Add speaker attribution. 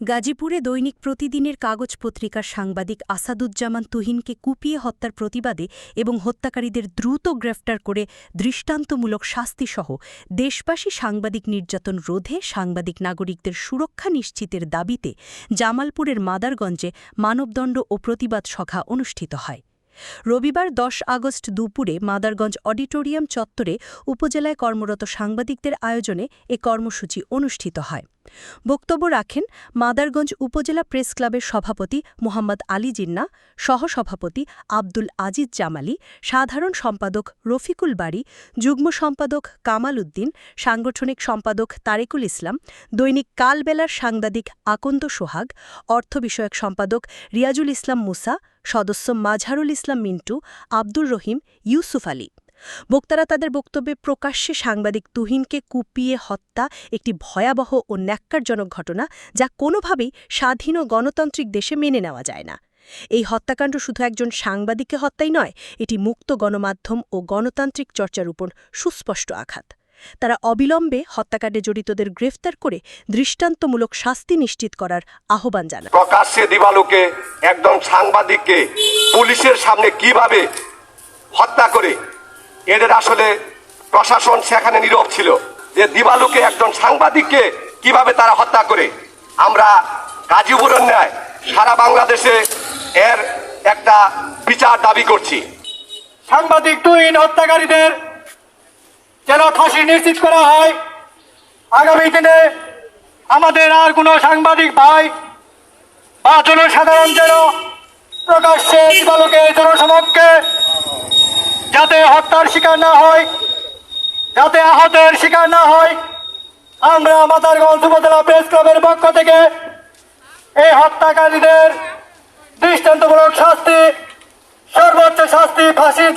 Speaker 1: গাজীপুরে দৈনিক প্রতিদিনের কাগজ পত্রিকার সাংবাদিক আসাদুজ্জামান তুহিনকে কুপিয়ে হত্যার প্রতিবাদে এবং হত্যাকারীদের দ্রুত গ্রেফতার করে দৃষ্টান্তমূলক শাস্তিসহ দেশবাসী সাংবাদিক নির্যাতন রোধে সাংবাদিক নাগরিকদের সুরক্ষা নিশ্চিতের দাবিতে জামালপুরের মাদারগঞ্জে মানবদণ্ড ও প্রতিবাদ সভা অনুষ্ঠিত হয়। রবিবার দশ আগস্ট দুপুরে মাদারগঞ্জ অডিটোরিয়াম চত্বরে উপজেলায় কর্মরত সাংবাদিকদের আয়োজনে এ কর্মসূচি অনুষ্ঠিত হয়। বক্তব্য রাখেন মাদারগঞ্জ উপজেলা প্রেস ক্লাবের সভাপতি মোহাম্মদ আলী জিন্না, সহসভাপতি আব্দুল আজিজ জামালি, সাধারণ সম্পাদক রফিকুল বাড়ি যুগ্ম সম্পাদক কামাল উদ্দিন, সাংগঠনিক সম্পাদক তারেকুল ইসলাম, দৈনিক কালবেলার সাংবাদিক আকন্দ সোহাগ, অর্থ বিষয়ক সম্পাদক রিয়াজুল ইসলাম মুসা, সদস্য মাঝারুল ইসলাম মিন্টু, আব্দুর রহিম, ইউসুফ আলী। বক্তারা তাদের বক্তব্যে প্রকাশ্যে সাংবাদিক তুহিনকে কুপিয়ে হত্যা, একটি ভয়াবহ ও ন্যাক্কারজনক ঘটনা যা কোনোভাবেই স্বাধীন ও গণতান্ত্রিক দেশে মেনে নেওয়া যায় না। এই হত্যাকাণ্ড শুধু একজন সাংবাদিককে হত্যাই নয়, এটি মুক্ত গণমাধ্যম ও গণতান্ত্রিক চর্চার উপর সুস্পষ্ট আঘাত। তারা অবিলম্বে হত্যাকাণ্ডে জড়িতদের গ্রেফতার করে দৃষ্টান্তমূলক শাস্তি নিশ্চিত করার আহ্বান জানান।
Speaker 2: প্রকাশ্যে দিবালোকে একজন সাংবাদিককে পুলিশের সামনে কীভাবে হত্যা করে এদের আসলে প্রশাসন সেখানে নীরব ছিল যে দিবালুকে একজন সাংবাদিককে কীভাবে তারা হত্যা করে। আমরা গাজীপুরের ন্যায় সারা বাংলাদেশে এর একটা বিচার দাবি করছি।
Speaker 3: সাংবাদিক তুইন হত্যাকারীদের যেন ফাঁসি নিশ্চিত করা হয়। আগামী দিনে আমাদের আর কোনো সাংবাদিক ভাই বা জনসাধারণ যেন প্রকাশ্যে দিবালুকে যাতে হত্যার শিকার না হয়, যাতে আহতের শিকার না হয়, আমরা মাতারগঞ্জ উপজেলা প্রেস ক্লাবের পক্ষ থেকে এই হত্যাকারীদের দৃষ্টান্তমূলক শাস্তি, সর্বোচ্চ শাস্তি, ফাঁসির